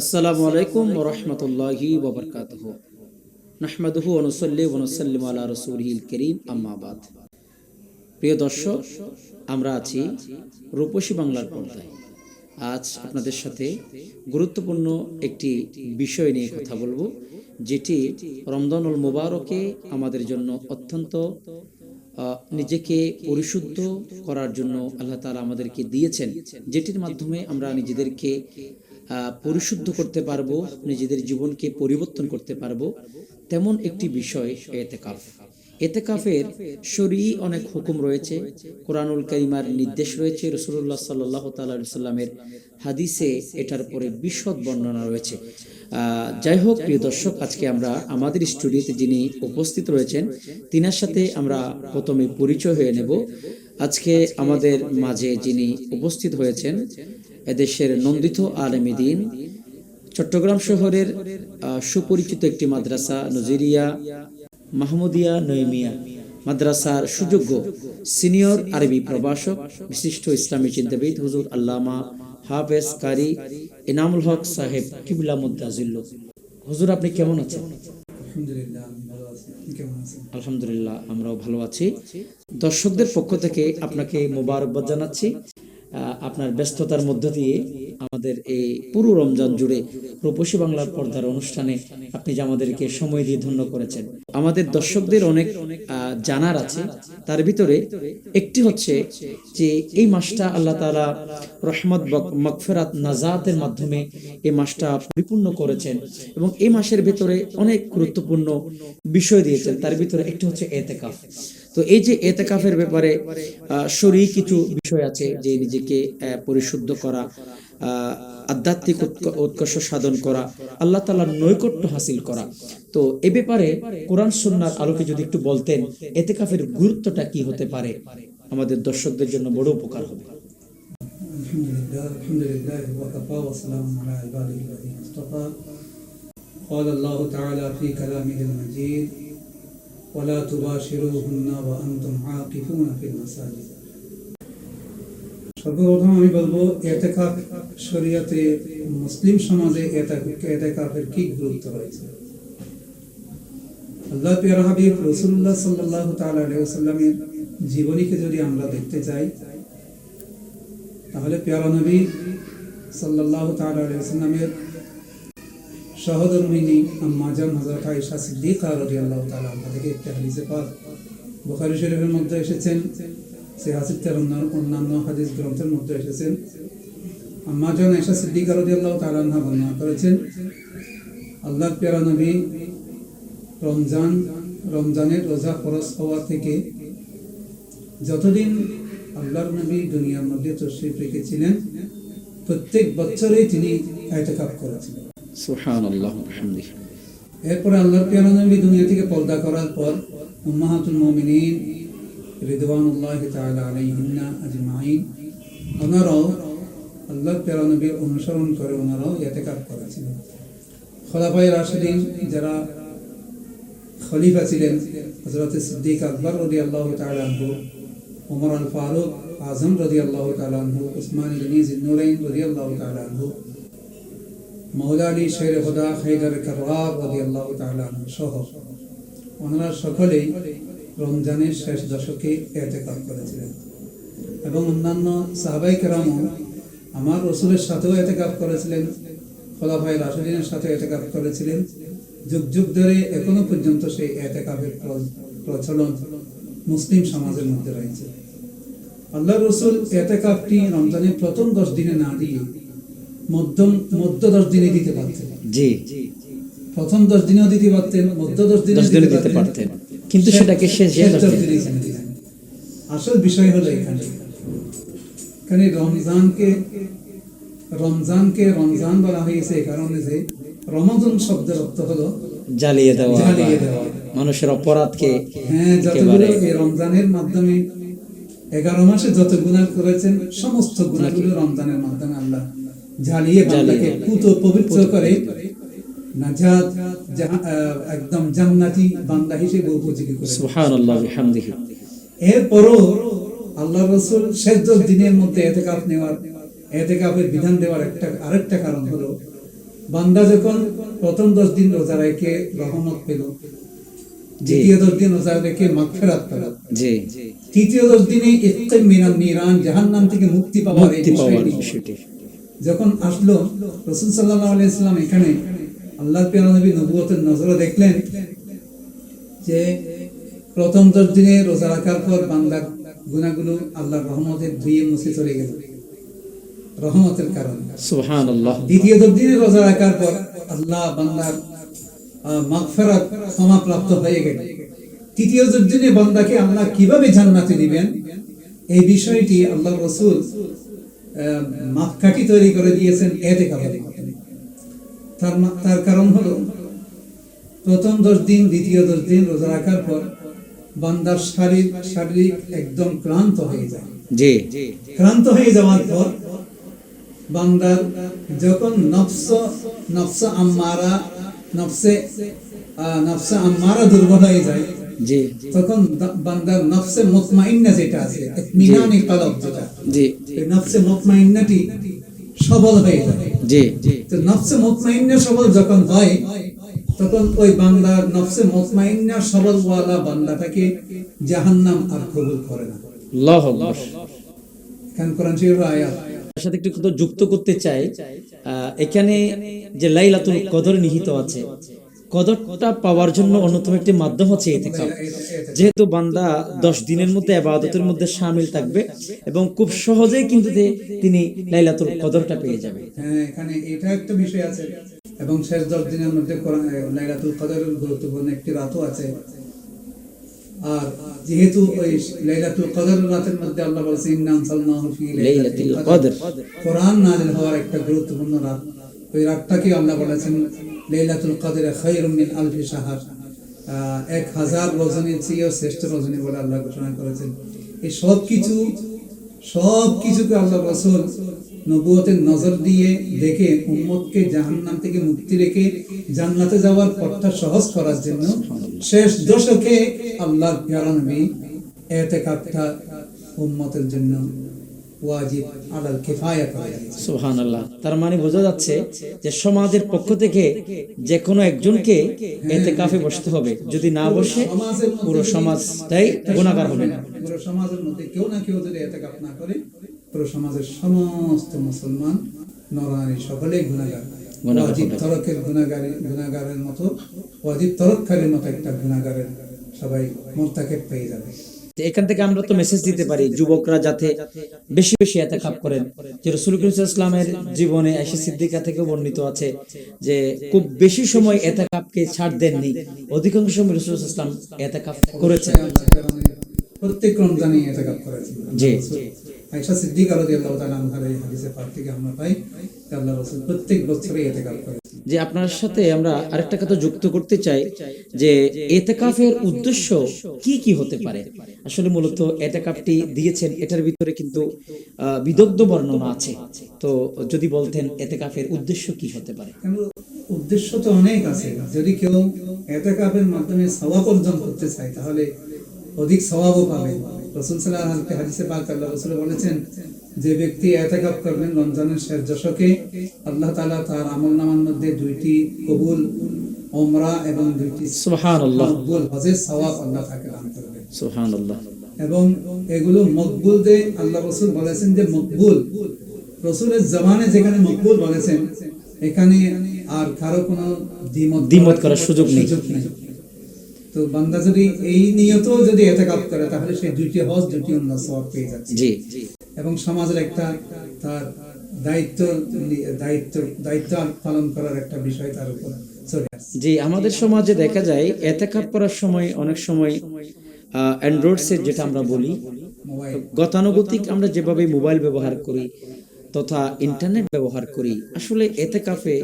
আসসালামু আলাইকুম ওরহমতুল্লাহি ওবরকাতহ নাহমাদুহু অনুসল্লি ওনসল্লিম আলা রসুলহিল করিম আম্মাবাদ প্রিয় দর্শক, আমরা আছি রূপসী বাংলার পর্দায়। আজ আপনাদের সাথে গুরুত্বপূর্ণ একটি বিষয় নিয়ে কথা বলব, যেটি রমদানুল মুবারকে আমাদের জন্য অত্যন্ত নিজেকে পরিশুদ্ধ করার জন্য আল্লাহ তাআলা আমাদেরকে দিয়েছেন, যেটির মাধ্যমে আমরা নিজেদেরকে পরিশুদ্ধ করতে পারব, নিজেদের জীবনকে পরিবর্তন করতে পারব। তেমন একটি বিষয় এতেকাফ। এতেকাফের শরী অনেক হুকুম রয়েছে, কোরআনুল করিমার নির্দেশ রয়েছে রসুল্লাহ সাল্লাহ সাল্লামের হাদিসে এটার পরে বিশদ বর্ণনা রয়েছে। যাই হোক, প্রিয় দর্শক, আজকে আমরা আমাদের স্টুডিওতে যিনি উপস্থিত রয়েছেন, তিনার সাথে আমরা প্রথমে পরিচয় হয়ে নেব। আজকে আমাদের মাঝে যিনি উপস্থিত হয়েছেন, এদেশের নন্দিত আলমিদিন চট্টগ্রাম শহরের সুপরিচিত একটি মাদ্রাসা, নজিরিয়া মাহমুদিয়া নৈমিয়া মাদ্রাসার সুযোগ্য সিনিয়র আরবি প্রভাষক, বিশিষ্ট ইসলামী চিন্তাবিদ হুজুর আল্লামা হাফেজ কারি এনামুল হক সাহেব কিবলা মুদাজিল্ল হুজুর আপনি কেমন আছেন? আলহামদুলিল্লাহ আমরাও ভালো আছি। দর্শকদের পক্ষ থেকে আপনাকে মোবারকবাদ জানাচ্ছি। আহ, আপনার ব্যস্ততার মধ্য দিয়ে আমাদের এই পুরো রমজান জুড়ে রূপসী বাংলার পর্দার অনুষ্ঠানে আপনি যে আমাদেরকে সময় দিয়ে ধন্য করেছেন। আমাদের দর্শকদের অনেক জানার আছে। তার ভিতরে একটি হচ্ছে যে এই মাসটা আল্লাহ তাআলা রহমত মগফিরাত নাজাতের মাধ্যমে এই মাসটা পরিপূর্ণ করেছেন এবং এই মাসের ভিতরে অনেক গুরুত্বপূর্ণ বিষয় দিয়েছেন। তার ভিতরে একটি হচ্ছে এতেকাফ। তো এই যে এতেকাফের ব্যাপারে আহ, কিছু বিষয় আছে যে নিজেকে পরিশুদ্ধ করা আধ্যাত্মিক উৎক- উৎকর্ষ সাধন করা আল্লাহ তাআলার নৈকট্য হাসিল করা তো এ ব্যাপারে কোরআন সুন্নাহর আলোকে যদি একটু বলতেন এতেকাফের গুরুত্বটা কি হতে পারে আমাদের দর্শকদের জন্য বড় উপকার হবে আলহামদুলিল্লাহ আলহামদুলিল্লাহ ওয়াকাফা ওয়া সালামুন আলা ইবাদিহি আল্লাযীনা ইসতাফা قال الله تعالى في كلامه المجيد ولا تباشروهن وأنتم عاقفون في المساجد সর্বপ্রথম আমি বলব এতেকাফ শরীয়তে মুসলিম সমাজে এতে- এতেকাফের কি গুরুত্ব রয়েছে? আল্লাহ পিয়ার হাবিব রসুল্লাহ সাল্লাহ তাল্লামের জীবনীকে যদি আমরা দেখতে চাই, তাহলে নবী সাল্লাহ তাল্লামের আম্মাজান হজরত আয়েশা সিদ্দিকা রাদিয়াল্লাহু তাআলা থেকে একটি হাদিসে পাক বুখারী শরীফের মধ্যে এসেছেন অন্যান্য হাদিস গ্রন্থের মধ্যে এসেছেন। আম্মাজান আয়েশা সিদ্দিকা রাদিয়াল্লাহু তাআলা বর্ণনা করেছেন আল্লাহর পেয়ারা নবী রমজান রমজানের রোজা ফরজ হওয়া থেকে যতদিন আল্লাহর নবী দুনিয়ার মধ্যে তশরিফ রেখেছিলেন প্রত্যেক বছরেই তিনি এতেকাফ করেছিলেন। এরপরে আল্লাহর পেয়ারা নবী দুনিয়া থেকে পর্দা করার পর উম্মাহাতুল মুমিনিন রিদওয়ানুল্লাহ তাআলা আলাইহিন্না আজমাইন। ওনারাও আল্লাহর পেয়ারা নবীর অনুসরণ করে ওনারাও এতেকাফ করেছিলেন খোলাফায়ে রাশিদিন যারা খলিফা ছিলেন, হযরত সিদ্দিক আকবর রাদিয়াল্লাহু তাআলা আনহু, ওমর আল ফারুক আজম রাদিয়াল্লাহু তাআলা আনহু, উসমান ইবনে জিন্নুরাইন রাদিয়াল্লাহু তাআলা আনহু মৌলা আলী শের হুদা হায়দার কারওয়াব রাদিয়াল্লাহু তাআলা আনহু সহ। ওনারা সকলেই রমজানের শেষ দশকে এতেকাফ করেছিলেন। এবং অন্যান্য সাহাবাই কেরামও আমার রসুলের সাথেও এতেকাফ করেছিলেন খোলাফাই রাশিদিনের সাথে এতেকাফ করেছিলেন। যুগ যুগ ধরে এখনও পর্যন্ত সেই এতেকাফের প্র- প্রচলন মুসলিম সমাজের মধ্যে রয়েছে। আল্লাহ রসুল এতেকাফটি রমজানের প্রথম দশ দিনে না দিয়ে মধ্যম মধ্য দশ দিনে দিতে পারতেন। জি। প্রথম দশ দিনেও দিতে পারতেন মধ্য দশ দিনে দিতে পারতেন। কিন্তু সেটাকে দিলেন। আসল বিষয় হলো এখানে এখানে রমজানকে রমজানকে রমজান বলা হয়েছে এই কারণে যে রমজান শব্দের অর্থ হলো জ্বালিয়ে দেওয়া জ্বালিয়ে দেওয়া। মানুষের অপরাধকে হ্যাঁ যতগুলো এই রমজানের মাধ্যমে এগারো মাসে যত গুণা করেছেন সমস্ত গুণাগুলো রমজানের মাধ্যমে আল্লাহ জ্বালিয়ে বান্দাকে জ্বালিয়ে। পুত পবিত্র করে নাজাত একদম জান্নাতি বান্দা হিসেবে উপযোগী করে সুবহানাল্লাহ বিহামদিহি। এরপরও আল্লাহ রসুল শেষ দশ দিনের মধ্যে এতেকাফ নেওয়ার এতেকাফের বিধান দেওয়ার একটা আরেকটা কারণ হলো বান্দা যখন প্রথম দশ দিন রোজা রেখে রহমত পেল দ্বিতীয় দশ দিন রোজা রেখে মাগফিরাত পেল জি। তৃতীয় দশ দিনে মিনান নিরান জাহান্নাম থেকে মুক্তি পাওয়ার এই বিষয়টি। যখন আসলো রসুল সাল্লাহ আলাইসাল্লাম এখানে আল্লাহ পিয়ারা নবী নবুয়তের নজরে দেখলেন যে প্রথম দশ দিনে রোজা রাখার পর বান্দার গুণাগুলো আল্লাহর রহমতের ধুয়ে মুছে চলে গেল। রহমতের কারণে। দ্বিতীয় দশ দিনে রোজা রাখার পর আল্লাহ বান্দার মাগফেরাত ক্ষমা প্রাপ্ত হয়ে গেল। তৃতীয় দিনে বান্দাকে আল্লাহ কীভাবে জান্নাতে দিবেন? এই বিষয়টি আল্লাহ রসুল মাপকাঠি তৈরি করে দিয়েছেন এতে কাবারে তার তার কারণ হলো প্রথম দশ দিন দ্বিতীয় দশ দিন রোজা রাখার পর বান্দার শারীর শারীরিক একদম ক্লান্ত হয়ে যায়। জি। ক্লান্ত হয়ে যাওয়ার পর বান্দার যখন নফস নফস আম্মারা নফসে নফসে আম্মারা দুর্বল হয়ে যায় জি। তখন বান্দার নফসে মুতমাইন্না যেটা আছে ইতমিনানি কলব যেটা জি। নফসে মুতমাইন্নাটি সবল হয়ে যায়। জি। জি তো নফসে মুতমাইন্না সবল যখন হয় তখন ওই বান্দার নফসে মুতমাইন্না সবল ওয়ালা বান্দাটাকে জাহান্নাম আর কবুল করে না। আল্লাহ আকবার। এখানে কোরআন শরীফের আয়াত। সাথে একটু যুক্ত করতে চাই আহ, এখানে যে লাইলাতুল কদর নিহিত আছে কদরটা পাওয়ার জন্য অন্যতম একটি মাধ্যম হচ্ছে এতেকাফ যেহেতু বান্দা দশ দিনের মধ্যে আবাদতের মধ্যে সামিল থাকবে এবং খুব সহজেই কিন্তু তিনি লাইলাতুল কদরটা পেয়ে যাবে। হ্যাঁ এখানে এটা একটা বিষয় আছে। এবং শেষ দশ দিনের মধ্যে লাইলাতুল কদরের গুরুত্বপূর্ণ একটি রাতও আছে। আর যেহেতু ওই লাইলাতুল কদর রাতের মধ্যে আল্লাহ বলছেন আনসালনাহু ফি লাইলাতুল। কদর। কোরআন নাযিল হওয়ার একটা গুরুত্বপূর্ণ রাত। ওই রাতটাকে আল্লাহ বলেছেন লাইলাতুল কদরে খায়রুম মিন আলফি শাহর। এক হাজার রজনীর চেয়েও শ্রেষ্ঠ রজনী বলে আল্লাহ ঘোষণা করেছেন। এই সব কিছু সব কিছুকে আল্লাহ রসুল নবুয়তের নজর দিয়ে দেখে উম্মতকে জাহান্নাম থেকে মুক্তি রেখে জান্নাতে যাওয়ার পথটা সহজ করার জন্য শেষ দশকে আল্লাহর প্যারা নবী এতেকাপটা উম্মতের জন্য ওয়াজিব আলাল কিফায়া সুবহানাল্লাহ। তার মানে বোঝা যাচ্ছে যে সমাজের পক্ষ থেকে যে কোনো একজনকে বসতে হবে। যদি না বসে পুরো সমাজটাই হবে। না পুরো সমাজের মধ্যে কেউ না কেউ যদি না করে পুরো সমাজের সমস্ত মুসলমান নরানি সকলেই গুনাহগার। ওয়াজিব তরকের মতো ওয়াজিব তরককারীর মতো একটা গুণাগারের সবাই মোর্তাকে পেয়ে যাবে। এখান থেকে আমরা তো মেসেজ দিতে পারি যুবকরা যাতে বেশি বেশি এতে খাপ করেন। যে রসুল ইসলামের জীবনে আয়সা সিদ্দিকা থেকে বর্ণিত আছে যে খুব বেশি সময় এতে কাপকে ছাড় দেননি অধিকাংশ সময় রসুল ইসলাম এতে কাপ করেছেন। আল্লাহ তাআলা প্রত্যেক রমজানে এতেকাপ করেছেন। জি। আয়েশা সিদ্দিকা রাদিয়াল্লাহু তাআলা আনহার এই হাদিসে পাক থেকে আমরা পাই আল্লাহ রাসূল প্রত্যেক বছরই এতেকাপ করেছেন যে আপনার সাথে আমরা আরেকটা কথা যুক্ত করতে চাই যে এতেকাফের উদ্দেশ্য কি কি হতে পারে? আসলে মূলত এতেকাফটি দিয়েছেন, এটার ভিতরে কিন্তু বিদগ্ধ বর্ণনা আছে। তো যদি বলতেন এতেকাফের উদ্দেশ্য কি হতে পারে? উদ্দেশ্য তো অনেক আছে। যদি কেউ এতেকাপের মাধ্যমে সওয়াব অর্জন করতে চায়, তাহলে অধিক সওয়াবও পাবে রসুল সাল্লাহ হাদিসে পাক আল্লাহ রসুল বলেছেন যে ব্যক্তি এতেকাপ করবেন রমজানের শেষ দশকে আল্লাহ তাআলা তার আমল নামার মধ্যে দুইটি কবুল ওমরা এবং দুইটি মকবুল হজের সওয়াব আল্লাহ তাকে দান করবেন। এবং এগুলো মকবুল দে আল্লাহ রসুল বলেছেন যে মকবুল রসুলের জমানে যেখানে মকবুল বলেছেন এখানে আর কারও কোনো দ্বিমত দ্বিমত করার সুযোগ নেই। তো বান্দা যদি এই নিয়ত যদি এতেকাপ করে তাহলে সে দুইটি হজ দুইটি অন্য সওয়াব পেয়ে যাচ্ছে। জি। এবং সমাজের একটা তার দায়িত্ব দায়িত্ব দায়িত্ব পালন করার একটা বিষয় তার উপর জি আমাদের সমাজে দেখা যায় এতেকাপ করার সময় অনেক সময় অ্যান্ড্রয়েড সেট যেটা আমরা বলি গতানুগতিক আমরা যেভাবে মোবাইল ব্যবহার করি তথা ইন্টারনেট ব্যবহার করি আসলে এতে কাফে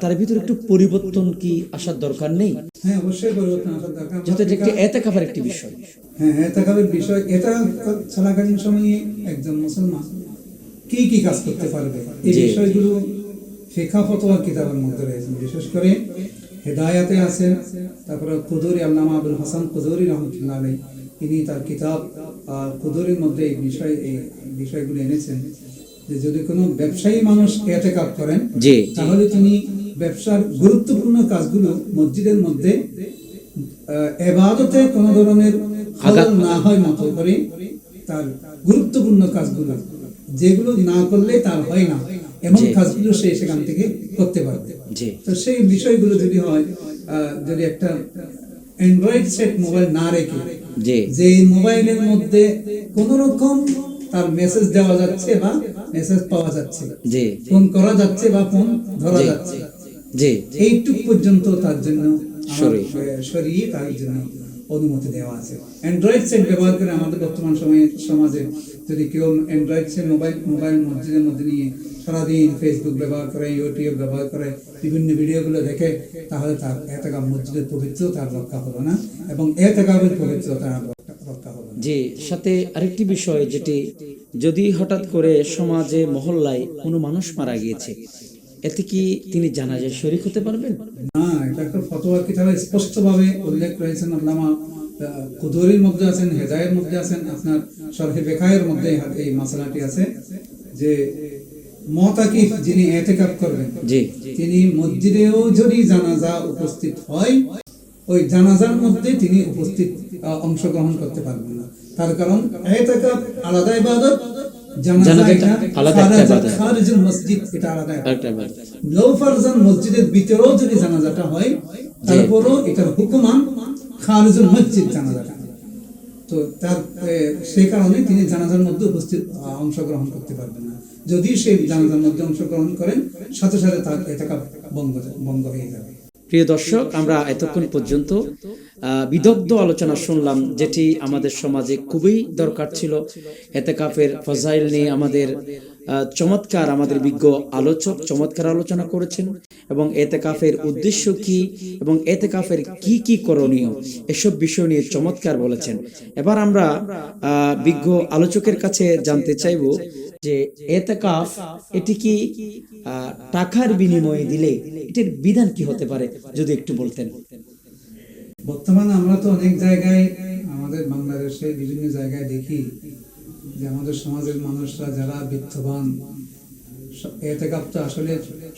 তার ভিতরে একটু পরিবর্তন কি আসার দরকার নেই? হ্যাঁ অবশ্যই পরিবর্তন আসার দরকার। একটি এতেকাফের একটি বিষয়। হ্যাঁ এতেকাবের বিষয়। এটা চলাকালীন সময়ে একজন মুসলমান কি কি কাজ করতে পারবে? এই বিষয়গুলো ফতোয়ার কিতাবের মধ্যে রয়েছে। বিশেষ করে হেদায়াতে আছেন তারপরে কুদুরি আল্লামা আবুল হাসান কুদুরি রহমতুল্লাহ তিনি তার কিতাব কুদুরের মধ্যে এই বিষয় এই বিষয়গুলো এনেছেন। যে যদি কোনো ব্যবসায়ী মানুষ এতেকাপ করেন তাহলে তিনি ব্যবসার গুরুত্বপূর্ণ কাজগুলো মসজিদের মধ্যে এবাদতে কোনো ধরনের আঘাত- না হয় মতো করে তার গুরুত্বপূর্ণ কাজগুলো। যেগুলো না করলে তার হয় না এমন কাজগুলো সে সেখান থেকে করতে পারবে। তো সেই বিষয়গুলো যদি হয় যদি একটা অ্যান্ড্রয়েড সেট মোবাইল না রেখে যে মোবাইলের মধ্যে কোন রকম তার মেসেজ দেওয়া যাচ্ছে বা মেসেজ পাওয়া যাচ্ছে। জি। ফোন করা যাচ্ছে বা ফোন ধরা যাচ্ছে। জি। এইটুক পর্যন্ত তার জন্য। সরিয়ে তার জন্য অনুমতি দেওয়া আছে। অ্যান্ড্রয়েড সেট ব্যবহার করে আমাদের বর্তমান সময়ে সমাজে যদি কেউ অ্যান্ড্রয়েড সেট মোবাইল মোবাইল মসজিদের মধ্যে নিয়ে সারাদিন ফেসবুক ব্যবহার করে ইউটিউব ব্যবহার করে বিভিন্ন ভিডিওগুলো দেখে তাহলে তার এতকাম মসজিদের পবিত্র তার রক্ষা হলো না এবং এতকামের পবিত্র তার রক্ষা- না সাথে আরেকটি বিষয় যেটি যদি হঠাৎ করে সমাজে মহল্লায় কোনো মানুষ মারা গিয়েছে এতে কি তিনি জানাজায় শরিক হতে পারবেন? না এটা একটা ফতোয়া কিতাবে স্পষ্টভাবে উল্লেখ রয়েছেন আল্লামা কুদুরির মধ্যে আছেন হেদায়ের মধ্যে আছেন আপনার শরহে বেখায়ের মধ্যে এই- মশলাটি আছে যে মতাকিফ যিনি এতেকাপ করবেন জি। তিনি মসজিদেও যদি জানাজা উপস্থিত হয় ওই জানাজার মধ্যে তিনি উপস্থিত অংশগ্রহণ করতে পারবেন না। তার কারণ আলাদা ইবাদত এটা এটা মসজিদের ভিতরেও যদি জানাজাটা হয় তারপরও এটার হুকুমান খারিজুল মসজিদ জানাজাটা। তো তার কারণে তিনি জানাজার মধ্যে উপস্থিত অংশগ্রহণ করতে পারবেন না। যদি সে জানাজার মধ্যে অংশগ্রহণ করেন সাথে সাথে তার এটাকা বন্ধ বন্ধ হয়ে যাবে। প্রিয় দর্শক, আমরা এতক্ষণ পর্যন্ত বিদগ্ধ আলোচনা শুনলাম, যেটি আমাদের সমাজে খুবই দরকার ছিল। এতেকাফের ফজাইল নিয়ে আমাদের চমৎকার আমাদের বিজ্ঞ আলোচক চমৎকার আলোচনা করেছেন এবং এতে কাফের উদ্দেশ্য কি এবং এতে কাফের কি কি করণীয় এসব বিষয় নিয়ে চমৎকার বলেছেন। এবার আমরা বিজ্ঞ আলোচকের কাছে জানতে চাইব যে এতেকাফ এটি কি টাকার বিনিময়ে দিলে এটির বিধান কি হতে পারে যদি একটু বলতেন। বর্তমানে আমরা তো অনেক জায়গায় আমাদের বাংলাদেশে বিভিন্ন জায়গায় দেখি যে আমাদের সমাজের মানুষরা যারা বিত্তবান এতেকাপটা আসলে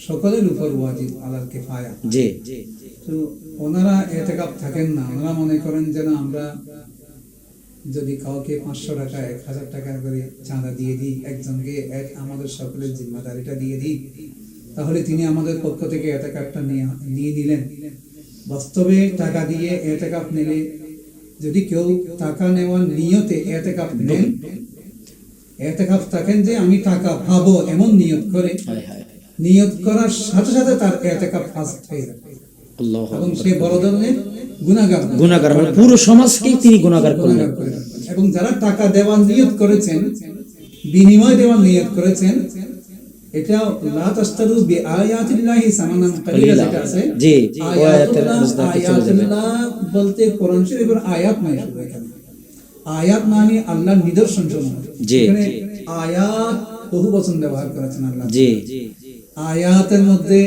সকলের উপর ওয়াজিব আলাল কেফায়া জি। তো ওনারা এতেকাপ থাকেন না। ওনারা মনে করেন যেন আমরা যদি কাউকে পাঁচশো টাকা এক হাজার টাকা করে চাঁদা দিয়ে দিই একজনকে এক আমাদের সকলের জিম্মাদারিটা দিয়ে দিই তাহলে তিনি আমাদের পক্ষ থেকে এতেকাপটা নিয়ে নিয়ে নিলেন। বাস্তবে টাকা দিয়ে এতেকাপ নিলে যদি কেউ টাকা নেওয়ার নিয়তে এতেকাপ নেন এতেকাপ থাকেন যে আমি টাকা পাবো এমন নিয়ত করে। নিয়ত করার সাথে সাথে তার এতেকাপ ফাস্ট হয়ে যাবে। এবং সে বড় ধরনের গুণাগার গুণাগার মানে পুরো সমাজকেই তিনি গুণাগার করলেন। গুণাগার করে ফেলবেন। এবং যারা টাকা দেওয়ার নিয়ত করেছেন বিনিময় দেওয়ার নিয়ত করেছেন এটা লা তাস্তারু বিআয়াতিল্লাহি সামানান কালিলা যেটা আছে জি, আয়াতুল্লাহ মজদাকে চলে যাবে। আয়াতুল্লাহ বলতে কোরআন শরীফের আয়াত শুধু এখানে। আয়াত মানে আল্লাহর নিদর্শন সমূহ। জি। আয়াত বহু বচন ব্যবহার করেছেন আল্লাহ। জি। আয়াতের মধ্যে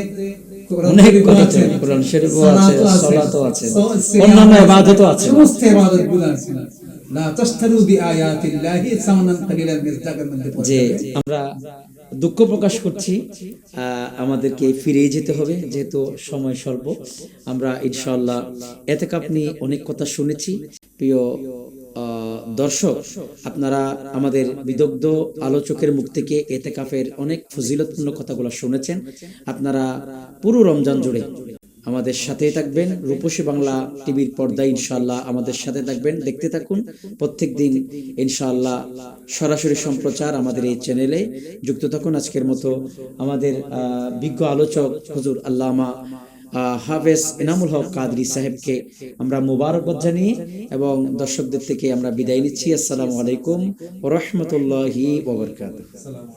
অনেক আছে, আছে, কোরআন শরীফও আছে, সালাতও আছে, অন্যান্য ইবাদতও আছে। সমস্ত ইবাদতগুলো আছে। লা তাশতারু বিআয়াতিল্লাহি সামানান কালিলান মিজদাকের মধ্যে পড়ে যে আমরা দুঃখ প্রকাশ করছি আহ, আমাদেরকে ফিরে যেতে হবে যেহেতু সময় স্বল্প। আমরা ইনশাআল্লাহ এতেকাপ নিয়ে অনেক কথা শুনেছি। প্রিয় দর্শক, আপনারা আমাদের বিদগ্ধ আলোচকের মুখ থেকে এতে এতেকাফের অনেক ফজিলতপূর্ণ কথাগুলো শুনেছেন। আপনারা পুরো রমজান জুড়ে আমাদের সাথেই থাকবেন। রূপসী বাংলা টিভির পর্দায় ইনশাল্লাহ আমাদের সাথে থাকবেন। দেখতে থাকুন। প্রত্যেক দিন ইনশাআল্লাহ সরাসরি সম্প্রচার আমাদের এই চ্যানেলে। যুক্ত থাকুন আজকের মতো আমাদের বিজ্ঞ আলোচক হজুর আল্লামা হাফেজ এনামুল হক কাদরি সাহেবকে আমরা মোবারকবাদ জানি এবং দর্শকদের থেকে আমরা বিদায় নিচ্ছি। আসসালামু আলাইকুম রহমতুল্লাহি ওবরকাত সালাম